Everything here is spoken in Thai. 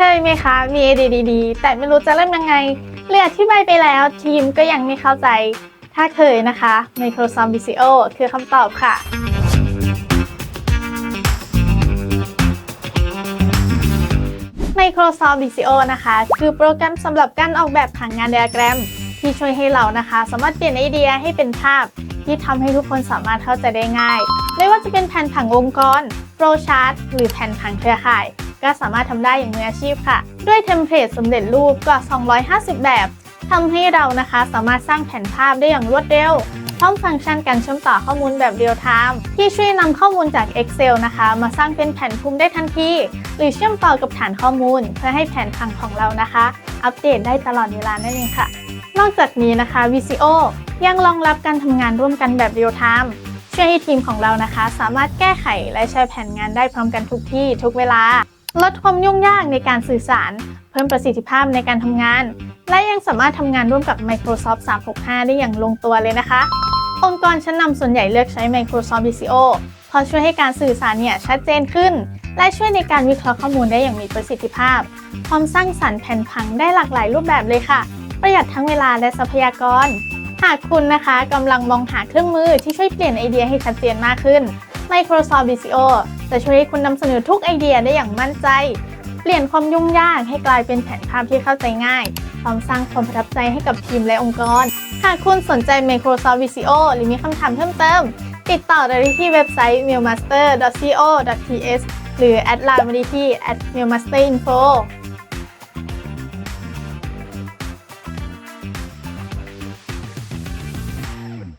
เคยไหมคะ มีไอเดียดีๆ แต่ไม่รู้จะเริ่มยังไงเรียนอธิบายไปแล้วทีมก็ยังไม่เข้าใจ ถ้าเคยนะคะ Microsoft Visio คือคำตอบค่ะ Microsoft Visio นะคะ คือโปรแกรมสำหรับการออกแบบผังงานไดอะแกรม ที่ช่วยให้เรานะคะ สามารถเปลี่ยนไอเดียให้เป็นภาพ ที่ทำให้ทุกคนสามารถเข้าใจได้ง่าย ไม่ว่าจะเป็นแผนผังองค์กร โปรชาร์ตหรือแผนผังเครือข่าย ก็สามารถทำได้อย่างมืออาชีพค่ะ ด้วยเทมเพลตสำเร็จรูปกว่า 250 แบบทำให้เรานะคะสามารถสร้างแผนภาพได้อย่างรวดเร็วพร้อมฟังก์ชันการเชื่อมต่อข้อมูลแบบเรียลไทม์ที่ช่วยนำข้อมูลจาก Excel นะคะ มาสร้างเป็นแผนภูมิได้ทันที หรือเชื่อมต่อกับฐานข้อมูล เพื่อให้แผนผังของเรานะคะ อัปเดตได้ตลอดเวลานั่นเองค่ะ นอกจากนี้นะคะ Visio ยังรองรับการทำงานร่วมกันแบบเรียลไทม์ช่วยให้ทีมของเรานะคะ สามารถแก้ไขและใช้แผนงานได้พร้อมกันทุกที่ทุกเวลา ลดความยุ่งยากในการสื่อสาร เพิ่มประสิทธิภาพในการทำงาน และยังสามารถทำงานร่วมกับ Microsoft 365 ได้อย่างลงตัวเลยนะคะ องค์กรชั้นนำส่วนใหญ่เลือกใช้ Microsoft Visio เพราะช่วยให้การสื่อสารเนี่ยชัดเจนขึ้น และช่วยในการวิเคราะห์ข้อมูลได้อย่างมีประสิทธิภาพ พร้อมสร้างสรรค์แผนผังได้หลากหลายรูปแบบเลยค่ะ ประหยัดทั้งเวลาและทรัพยากร หากคุณนะคะกำลังมองหาเครื่องมือที่ช่วยเปลี่ยนไอเดียให้ชัดเจนมากขึ้น Microsoft Visio จะช่วยให้คุณนำเสนอทุกไอเดียได้อย่างมั่นใจ เปลี่ยนความยุ่งยากให้กลายเป็นแผนภาพที่เข้าใจง่าย พร้อมสร้างความประทับใจให้กับทีมและองค์กร หากคุณสนใจ Microsoft Visio หรือมีคำถามเพิ่มเติม ติดต่อได้ที่เว็บไซต์ mailmaster.co.th หรือแอดไลน์มาได้ที่ @mailmasterinfo